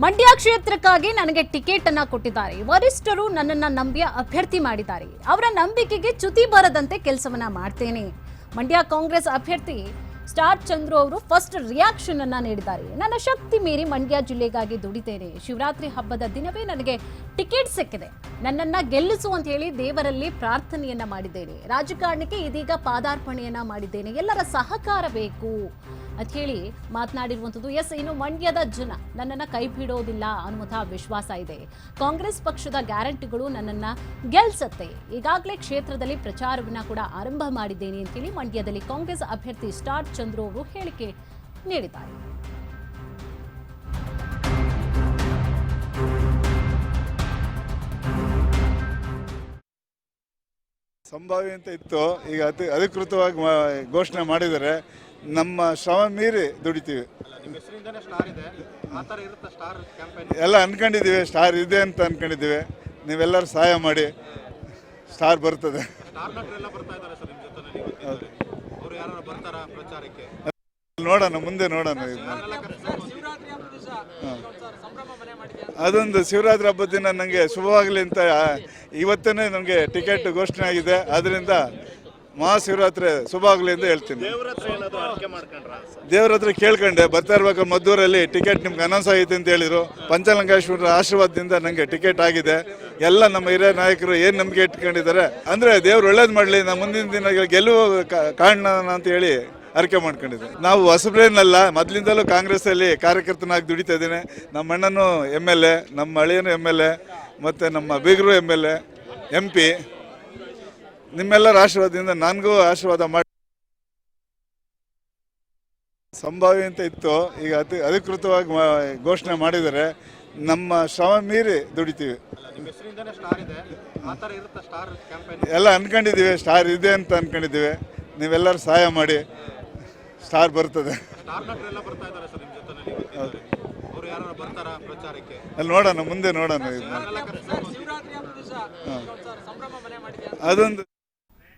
ಮಂಡ್ಯ ಕ್ಷೇತ್ರಕ್ಕಾಗಿ ನನಗೆ ಟಿಕೆಟ್ ಅನ್ನ ಕೊಟ್ಟಿದ್ದಾರೆ. ವರಿಷ್ಠರು ನನ್ನನ್ನ ನಂಬಿ ಅಭ್ಯರ್ಥಿ ಮಾಡಿದ್ದಾರೆ. ಅವರ ನಂಬಿಕೆಗೆ ಚ್ಯುತಿ ಬರದಂತೆ ಕೆಲಸವನ್ನ ಮಾಡ್ತೇನೆ. ಮಂಡ್ಯ ಕಾಂಗ್ರೆಸ್ ಅಭ್ಯರ್ಥಿ ಸ್ಟಾರ್ ಚಂದ್ರು ಅವರು ಫಸ್ಟ್ ರಿಯಾಕ್ಷನ್ ಅನ್ನ ನೀಡಿದ್ದಾರೆ. ನನ್ನ ಶಕ್ತಿ ಮೀರಿ ಮಂಡ್ಯ ಜಿಲ್ಲೆಗಾಗಿ ದುಡಿತೇನೆ. ಶಿವರಾತ್ರಿ ಹಬ್ಬದ ದಿನವೇ ನನಗೆ ಟಿಕೆಟ್ ಸಿಕ್ಕಿದೆ. ನನ್ನನ್ನ ಗೆಲ್ಲಿಸು ಅಂತ ಹೇಳಿ ದೇವರಲ್ಲಿ ಪ್ರಾರ್ಥನೆಯನ್ನ ಮಾಡಿದ್ದೇನೆ. ರಾಜಕಾರಣಕ್ಕೆ ಇದೀಗ ಪಾದಾರ್ಪಣೆಯನ್ನ ಮಾಡಿದ್ದೇನೆ. ಎಲ್ಲರ ಸಹಕಾರ ಬೇಕು. ಅಂತ ಹೇಳಿ ಮಾತನಾಡಿರುವಂಥದ್ದು, ಎಸ್, ಇನ್ನು ಮಂಡ್ಯದ ಜನ ನನ್ನನ್ನು ಕೈ ಬಿಡೋದಿಲ್ಲ ಅನ್ನುವಂತಹ ವಿಶ್ವಾಸ ಇದೆ. ಕಾಂಗ್ರೆಸ್ ಪಕ್ಷದ ಗ್ಯಾರಂಟಿಗಳು ನನ್ನನ್ನು ಗೆಲ್ಸತ್ತೆ. ಈಗಾಗಲೇ ಕ್ಷೇತ್ರದಲ್ಲಿ ಪ್ರಚಾರವನ್ನ ಕೂಡ ಆರಂಭ ಮಾಡಿದ್ದೇನೆ ಅಂತೇಳಿ ಮಂಡ್ಯದಲ್ಲಿ ಕಾಂಗ್ರೆಸ್ ಅಭ್ಯರ್ಥಿ ಸ್ಟಾರ್ ಚಂದ್ರು ಅವರು ಹೇಳಿಕೆ ನೀಡಿದ್ದಾರೆ. ಸಂಭಾವ್ಯ ಅಂತ ಇತ್ತು. ಈಗ ಅತಿ ಅಧಿಕೃತವಾಗಿ ಘೋಷಣೆ ಮಾಡಿದರೆ ನಮ್ಮ ಶ್ರಮ ಮೀರಿ ದುಡಿತೀವಿ. ನಿಮ್ಮ ಹೆಸರಿಂದನೇ ಸ್ಟಾರ್ ಇದೆ. ಆ ಇರುತ್ತೆ ಸ್ಟಾರ್ ಕ್ಯಾಂಪೇನ್ ಎಲ್ಲ ಅನ್ಕೊಂಡಿದ್ದೀವಿ ಸ್ಟಾರ್ ಇದೆ ಅಂತ ಅನ್ಕೊಂಡಿದ್ದೀವಿ. ನೀವೆಲ್ಲರೂ ಸಹಾಯ ಮಾಡಿ ಸ್ಟಾರ್ ಬರ್ತದೆ. ಸ್ಟಾರ್ ನಟರೆಲ್ಲ ಬರ್ತಾ ಇದ್ದಾರೆ ಸರ್ ನಿಮ್ಮ ಜೊತೆ ಅವ್ರು ಯಾರು ಬರ್ತಾರಾ ಪ್ರಚಾರಕ್ಕೆ? ನೋಡೋಣ ಮುಂದೆ ನೋಡೋಣ. ಅದೊಂದು ಶಿವರಾತ್ರಿ ಹಬ್ಬದ ದಿನ ನನಗೆ ಶುಭವಾಗಲಿ ಅಂತ ಇವತ್ತೇ ನನಗೆ ಟಿಕೆಟ್ ಘೋಷಣೆ ಆಗಿದೆ. ಅದರಿಂದ ಮಹಾಶಿವರಾತ್ರಿ ಶುಭ ಆಗಲಿ ಅಂತ ಹೇಳ್ತೀನಿ. ದೇವ್ರ ಹತ್ರ ಕೇಳ್ಕೊಂಡೆ ಬರ್ತಾ ಇರ್ಬೇಕು ಮದ್ದೂರಲ್ಲಿ ಟಿಕೆಟ್ ನಿಮ್ಗೆ ಅನೌನ್ಸ್ ಆಗೈತೆ ಅಂತ ಹೇಳಿದ್ರು. ಪಂಚಲಂಗೇಶ್ವರ ಆಶೀರ್ವಾದದಿಂದ ನನಗೆ ಟಿಕೆಟ್ ಆಗಿದೆ. ಎಲ್ಲ ನಮ್ಮ ಹಿರಿಯ ನಾಯಕರು ಏನು ನಂಬಿಕೆ ಇಟ್ಕೊಂಡಿದ್ದಾರೆ? ಅಂದರೆ ದೇವ್ರು ಒಳ್ಳೇದು ಮಾಡಲಿ ನಾ ಮುಂದಿನ ದಿನ ಗೆಲುವು ಕಾಣ ಅಂತ ಹೇಳಿ ಅರಿಕೆ ಮಾಡ್ಕೊಂಡಿದ್ದೆ. ನಾವು ಹೊಸಬ್ರೇನಲ್ಲ ಮೊದಲಿಂದಲೂ ಕಾಂಗ್ರೆಸ್ಸಲ್ಲಿ ಕಾರ್ಯಕರ್ತನಾಗಿ ದುಡಿತಾ ಇದ್ದೇನೆ. ನಮ್ಮ ಅಣ್ಣನೂ ಎಂ ಎಲ್ ಎ ನಮ್ಮ ಅಳಿಯನು ಎಂ ಎಲ್ ಎ ಮತ್ತು ನಮ್ಮ ಬೀಗರು M L A M P ನಿಮ್ಮೆಲ್ಲರ ಆಶೀರ್ವಾದದಿಂದ ನನಗೂ ಆಶೀರ್ವಾದ ಮಾಡಿ. ಸಂಭಾವ್ಯ ಅಂತ ಇತ್ತು. ಈಗ ಅತಿ ಅಧಿಕೃತವಾಗಿ ಮಾ- ಘೋಷಣೆ ಮಾಡಿದರೆ ನಮ್ಮ ಶ್ರಮ ಮೀರಿ ದುಡಿತೀವಿ. ನಿಮ್ಮ ಹೆಸರಿಂದನೇ ಸ್ಟಾರ್ ಇದೆ ಆ ಥರ ಸ್ಟಾರ್ ಕ್ಯಾಂಪೇನ್ ಎಲ್ಲ ಅನ್ಕೊಂಡಿದ್ದೀವಿ ಸ್ಟಾರ್ ಇದೆ ಅಂತ ಅನ್ಕೊಂಡಿದ್ದೀವಿ. ನೀವೆಲ್ಲರೂ ಸಹಾಯ ಮಾಡಿ. ಸ್ಟಾರ್ ಬರ್ತದೆ. ಸ್ಟಾರ್ ನಟರೆಲ್ಲ ಬರ್ತಾ ಇದ್ದಾರೆ ಸರ್ ನಿಮ್ಮ ಜೊತೆ ಅವ್ರು ಯಾರು ಬರ್ತಾರಾ ಪ್ರಚಾರಕ್ಕೆ ಅಲ್ಲಿ ನೋಡೋಣ ಮುಂದೆ ನೋಡೋಣ ಅದೊಂದು